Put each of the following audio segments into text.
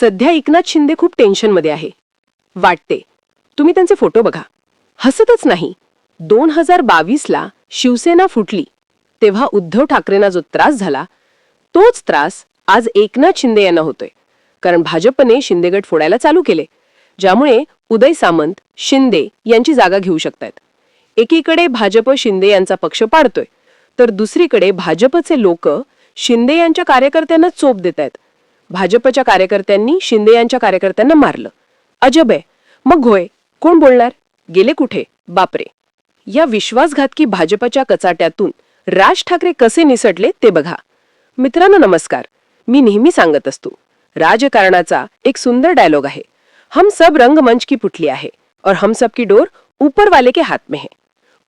सध्या एकनाथ शिंदे खूप टेन्शनमध्ये आहे. वाटते तुम्ही त्यांचे फोटो बघा. हसतच नाही. दोन हजार बावीसला शिवसेना फुटली तेव्हा उद्धव ठाकरेंना जो त्रास झाला तोच त्रास आज एकनाथ शिंदे यांना होतोय. कारण भाजपने शिंदेगड फोडायला चालू केले ज्यामुळे उदय सामंत शिंदे यांची जागा घेऊ शकतायत. एकीकडे भाजप शिंदे यांचा पक्ष पाडतोय तर दुसरीकडे भाजपचे लोक शिंदे यांच्या कार्यकर्त्यांना चोप देत आहेत भाजपच्या कार्यकर्त्यांनी शिंदे यांच्या कार्यकर्त्यांना मारलं. अजब आहे. मग होय कोण बोलणार? गेले कुठे? बापरे. या विश्वासघातकी भाजपच्या कचाट्यातून राज ठाकरे कसे निसटले ते बघा. मित्रांनो नमस्कार. मी नेहमी सांगत असतो राजकारणाचा एक सुंदर डायलॉग आहे. हम सब रंगमंच की पुटली आहे और हम सब की डोर ऊपर वाले के हाथ में है.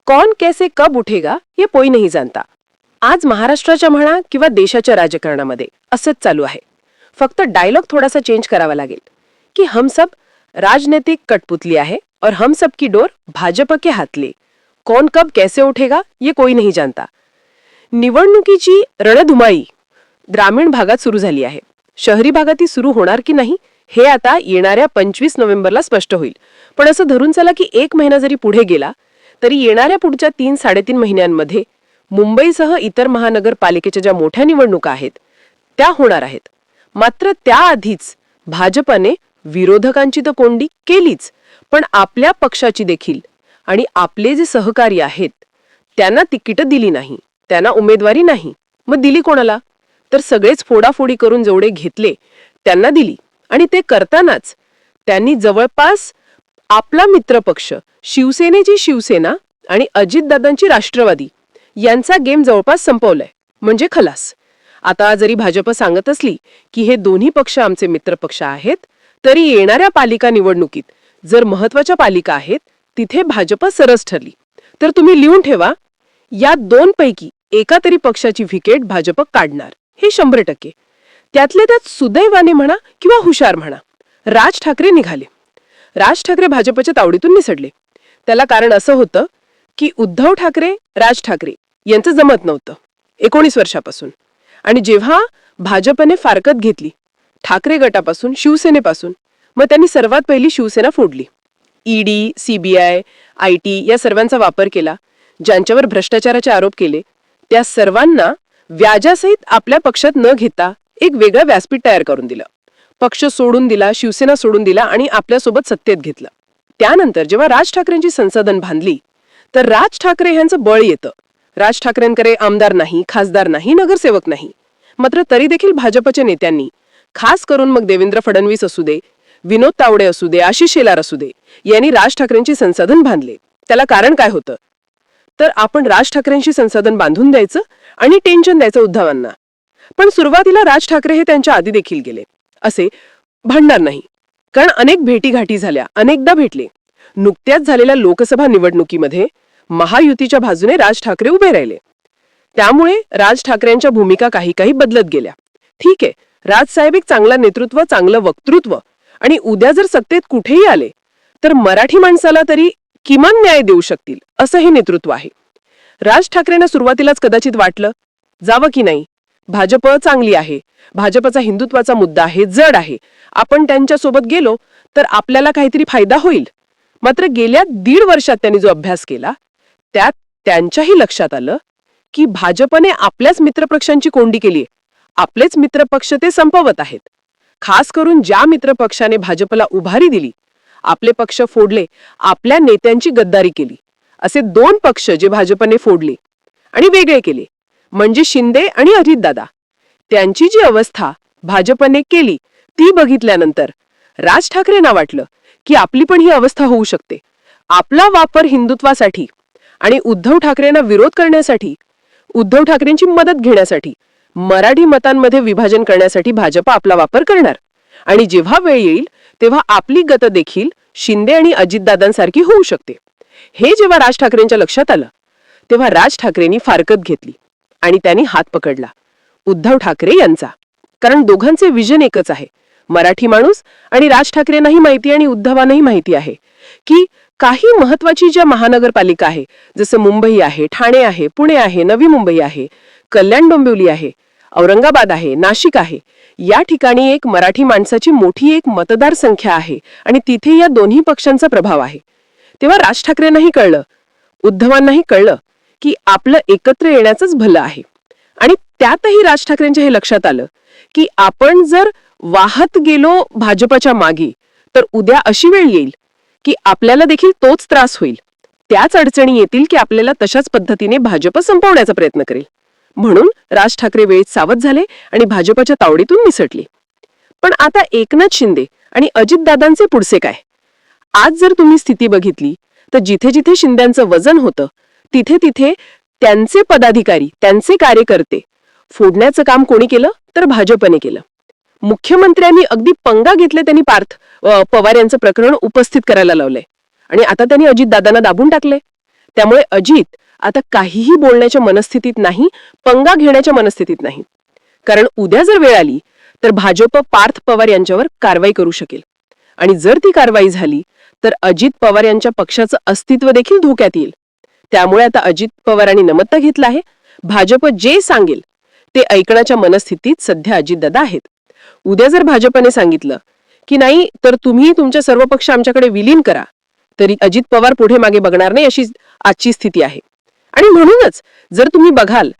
कौन कैसे कब उठेगा ये पोई नहीं जानता. आज महाराष्ट्राच्या म्हणा किंवा देशाच्या राजकारणामध्ये असंच चालू आहे. फक्त डायलॉग थोडासा चेंज करावा लागेल. की हम सब राजनीतिक कठपुतली आहे और हम सब की डोर भाजप के हातले कौन कब कैसे उठेगा ये कोई नाही जानता. निवडणुकीची रणधुमाई ग्रामीण भागात सुरू झाली आहे. शहरी भागात ती सुरू होणार की नाही हे आता येणाऱ्या पंचवीस नोव्हेंबरला स्पष्ट होईल. पण असं धरून चला की एक महिना जरी पुढे गेला तरी येणाऱ्या पुढच्या तीन साडेतीन महिन्यांमध्ये मुंबईसह इतर महानगरपालिकेच्या ज्या मोठ्या निवडणुका आहेत त्या होणार आहेत. मात्र त्याआधीच भाजपने विरोधकांची तर कोंडी केलीच पण आपल्या पक्षाची देखील. आणि आपले जे सहकारी आहेत त्यांना तिकीटं दिली नाही त्यांना उमेदवारी नाही. मग दिली कोणाला? तर सगळेच फोडाफोडी करून जेवढे घेतले त्यांना दिली. आणि ते करतानाच त्यांनी जवळपास आपला मित्रपक्ष शिवसेनेची शिवसेना आणि अजितदादांची राष्ट्रवादी यांचा गेम जवळपास संपवलाय. म्हणजे खलास. आता जरी भाजप सांगत असली की हे दोन्ही पक्ष आमचे मित्रपक्ष आहेत तरी येणाऱ्या पालिका निवडणुकीत जर महत्त्वाच्या पालिका आहेत तिथे भाजप सरस ठरली. तर तुम्ही लिहून ठेवा या दोन पैकी एका तरी पक्षाची व्हिकेट भाजप काढणार. हे शंभर टक्के. त्यातले त्यात सुदैवाने म्हणा किंवा हुशार म्हणा राज ठाकरे निघाले. राज ठाकरे भाजपच्या तावडीतून निसडले त्याला कारण असं होतं की उद्धव ठाकरे राज ठाकरे यांचं जमत नव्हतं. एकोणीस वर्षापासून. आणि जेव्हा भाजपने फारकत घेतली ठाकरे गटापासून शिवसेनेपासून मग त्यांनी सर्वात पहिली शिवसेना फोडली. ईडी सीबीआय आय टी या सर्वांचा वापर केला ज्यांच्यावर भ्रष्टाचाराचे आरोप केले त्या सर्वांना व्याजासहित आपल्या पक्षात न घेता एक वेगळं व्यासपीठ तयार करून दिलं. पक्ष सोडून दिला शिवसेना सोडून दिला आणि आपल्यासोबत सत्तेत घेतलं. त्यानंतर जेव्हा राज ठाकरेंची संसदन बांधली तर राज ठाकरे यांचं बळ येतं. राज ठाकरेंकडे आमदार नाही खासदार नाही नगरसेवक नाही. मात्र तरी देखील भाजपच्या नेत्यांनी. खास करून मग देवेंद्र फडणवीस असू दे विनोद तावडे असू दे आशिष शेलार असू दे यांनी राज ठाकरेंची संसाधन बांधले. त्याला कारण काय होतं? तर आपण राज ठाकरेंशी संसाधन बांधून द्यायचं आणि टेन्शन द्यायचं उद्धवांना. पण सुरुवातीला राज ठाकरे हे त्यांच्या आधी देखील गेले. असे भांडणार नाही. कारण अनेक भेटीघाटी झाल्या अनेकदा भेटले. नुकत्याच झालेल्या लोकसभा निवडणुकीमध्ये महायुतीच्या बाजूने राज ठाकरे उभे राहिले. त्यामुळे राज ठाकरेंच्या भूमिका काही काही बदलत गेल्या. ठीक आहे राजसाहेब एक चांगलं नेतृत्व चांगलं वक्तृत्व आणि उद्या जर सत्तेत कुठेही आले तर मराठी माणसाला तरी किमान न्याय देऊ शकतील असं हे नेतृत्व आहे. राज ठाकरेंना सुरुवातीलाच कदाचित वाटलं जावं की नाही? भाजप चांगली आहे भाजपचा हिंदुत्वाचा मुद्दा आहे जड आहे. आपण त्यांच्यासोबत गेलो तर आपल्याला काहीतरी फायदा होईल. मात्र गेल्या दीड वर्षात त्यांनी जो अभ्यास केला त्यात त्यांच्याही लक्षात आलं की भाजपने आपल्याच मित्रपक्षांची कोंडी केली आपलेच मित्रपक्ष ते संपवत आहेत. खास करून ज्या मित्रपक्षाने भाजपला उभारी दिली आपले पक्ष फोडले आपल्या नेत्यांची गद्दारी केली. असे दोन पक्ष जे भाजपने फोडले आणि वेगळे केले म्हणजे शिंदे आणि अजितदादा. त्यांची जी अवस्था भाजपने केली ती बघितल्यानंतर राज ठाकरेंना वाटलं की आपली पण ही अवस्था होऊ शकते. आपला वापर हिंदुत्वासाठी आणि उद्धव ठाकरेंना विरोध करण्यासाठी उद्धव ठाकरेंची मदत घेण्यासाठी मराठी मतांमध्ये विभाजन करण्यासाठी भाजप आपला वापर करणार. आणि जेव्हा वेळ येईल तेव्हा आपली गत देखील शिंदे आणि अजितदादांसारखी होऊ शकते. हे जेव्हा राज ठाकरेंच्या लक्षात आलं तेव्हा राज ठाकरेंनी फारकत घेतली आणि त्यांनी हात पकडला. उद्धव ठाकरे यांचा. कारण दोघांचे विजन एकच आहे. मराठी माणूस आणि राज ठाकरेंनाही माहिती आणि उद्धवांनाही माहिती आहे की काही महत्वाची ज्या महानगरपालिका आहे जसं मुंबई आहे ठाणे आहे पुणे आहे नवी मुंबई आहे कल्याण डोंबिवली आहे औरंगाबाद आहे नाशिक आहे या ठिकाणी एक मराठी माणसाची मोठी एक मतदार संख्या आहे आणि तिथे या दोन्ही पक्षांचा प्रभाव आहे. तेव्हा राज ठाकरेंनाही कळलं उद्धवांनाही कळलं की आपलं एकत्र येण्याचंच भलं आहे. आणि त्यातही राज ठाकरेंच्या हे लक्षात आलं की आपण जर वाहत गेलो भाजपच्या मागे तर उद्या अशी वेळ येईल की आपल्याला देखील तोच त्रास होईल. त्याच अडचणी येतील की आपल्याला तशाच पद्धतीने भाजप संपवण्याचा प्रयत्न करेल. म्हणून राज ठाकरे वेळेत सावध झाले आणि भाजपच्या तावडीतून निसटले पण आता एकनाथ शिंदे आणि अजितदादांचे पुढचे काय? आज जर तुम्ही स्थिती बघितली तर जिथे जिथे शिंद्यांचं वजन होतं तिथे तिथे त्यांचे पदाधिकारी त्यांचे कार्यकर्ते फोडण्याचं काम कोणी केलं तर भाजपने केलं. मुख्यमंत्र्यांनी अगदी पंगा घेतले त्यांनी पार्थ पवार यांचं प्रकरण उपस्थित करायला लावलंय. आणि आता त्यांनी अजितदादांना दाबून टाकले त्यामुळे अजित आता काहीही बोलण्याच्या मनस्थितीत नाही पंगा घेण्याच्या मनस्थितीत नाही. कारण उद्या जर वेळ आली तर भाजप पार्थ पवार यांच्यावर कारवाई करू शकेल. आणि जर ती कारवाई झाली तर अजित पवार यांच्या पक्षाचं अस्तित्व देखील धोक्यात येईल. त्यामुळे आता अजित पवारांनी नमत्ता घेतला आहे. भाजप जे सांगेल ते ऐकण्याच्या मनस्थितीत सध्या अजितदादा आहेत. उद्या जर भाजपने सांगितलं की नाही तर तुम्ही तुमच्या सर्व पक्ष आमच्याकडे विलीन करा. तरी अजित पवार पुढे मागे बघणार नाही अशी आजची स्थिती आहे. आणि म्हणूनच जर तुम्ही बघाल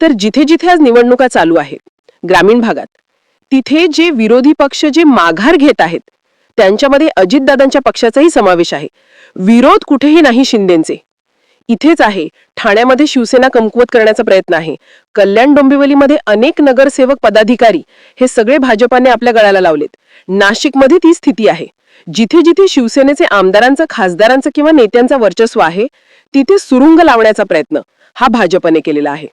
तर जिथे जिथे आज निवडणुका चालू आहेत ग्रामीण भागात तिथे जे विरोधी पक्ष जे माघार घेत आहेत त्यांच्यामध्ये अजितदादांच्या पक्षाचाही समावेश आहे. विरोध कुठेही नाही शिंदेचे. इथेच आहे. ठाण्यामध्ये शिवसेना कमकुवत करण्याचा प्रयत्न आहे. कल्याण डोंबिवलीमध्ये अनेक नगरसेवक पदाधिकारी हे सगळे भाजपाने आपल्या गळाला लावलेत. नाशिकमध्ये ती स्थिती आहे. जिथे जिथे शिवसेनेचे आमदारांचं खासदारांचं किंवा नेत्यांचं वर्चस्व आहे तिथे सुरुंग लावण्याचा प्रयत्न हा भाजपने केलेला आहे.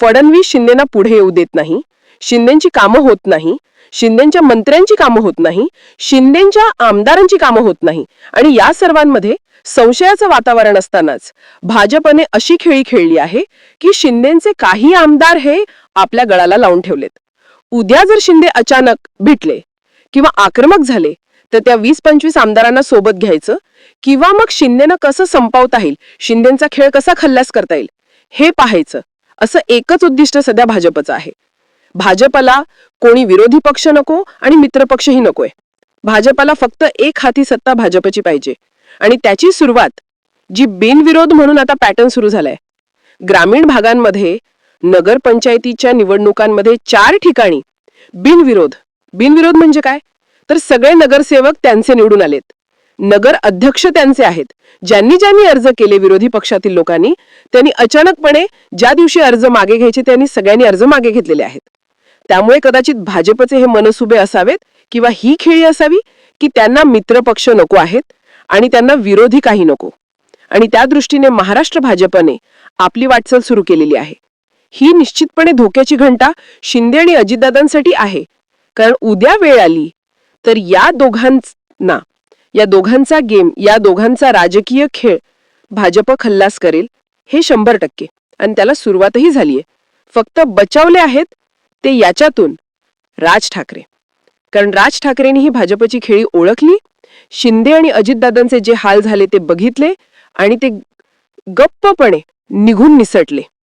फडणवीस शिंदेना पुढे येऊ देत नाही. शिंदेची कामं होत नाही. शिंदेच्या मंत्र्यांची कामं होत नाही शिंदेच्या आमदारांची कामं होत नाही आणि या सर्वांमध्ये संशयाचं वातावरण असतानाच भाजपने अशी खेळी खेळली आहे की शिंदेचे काही आमदार हे आपल्या गळाला लावून ठेवलेत. उद्या जर शिंदे अचानक भेटले किंवा आक्रमक झाले तर त्या वीस पंचवीस आमदारांना सोबत घ्यायचं किंवा मग शिंदेनं कसं संपवता येईल शिंदेचा खेळ कसा खल्लास करता येईल हे पाहायचं असं एकच उद्दिष्ट सध्या भाजपचं आहे. भाजपला कोणी विरोधी पक्ष नको आणि मित्रपक्षही नकोय. भाजपला फक्त एक हाती सत्ता भाजपची पाहिजे. आणि त्याची सुरुवात जी बिनविरोध म्हणून आता पॅटर्न सुरू झालाय. ग्रामीण भागांमध्ये नगरपंचायतीच्या निवडणुकांमध्ये चार ठिकाणी बिनविरोध. बिनविरोध म्हणजे काय? तर सगळे नगरसेवक त्यांचे निवडून आलेत. नगर अध्यक्ष त्यांचे आहेत. ज्यांनी ज्यांनी अर्ज केले विरोधी पक्षातील लोकांनी त्यांनी अचानकपणे ज्या दिवशी अर्ज मागे घ्यायचे त्यांनी सगळ्यांनी अर्ज मागे घेतलेले आहेत. त्यामुळे कदाचित भाजपचे हे मनसुबे असावेत किंवा ही खेळी असावी की त्यांना मित्रपक्ष नको आहेत आणि त्यांना विरोधी काही नको. आणि त्या दृष्टीने महाराष्ट्र भाजपने आपली वाटचाल सुरू केलेली आहे. ही निश्चितपणे धोक्याची घंटा शिंदे आणि अजितदादांसाठी आहे. कारण उद्या वेळ आली तर या दोघांना या दोघांचा गेम या दोघांचा राजकीय खेळ भाजप खल्लास करेल हे शंभर टक्के. आणि त्याला सुरुवातही झालीये. फक्त बचावले आहेत ते याच्यातून राज ठाकरे. कारण राज ठाकरेंनी ही भाजपची खेळी ओळखली शिंदे आणि अजितदादांचे जे हाल झाले ते बघितले आणि ते गप्पपणे निघून निसटले.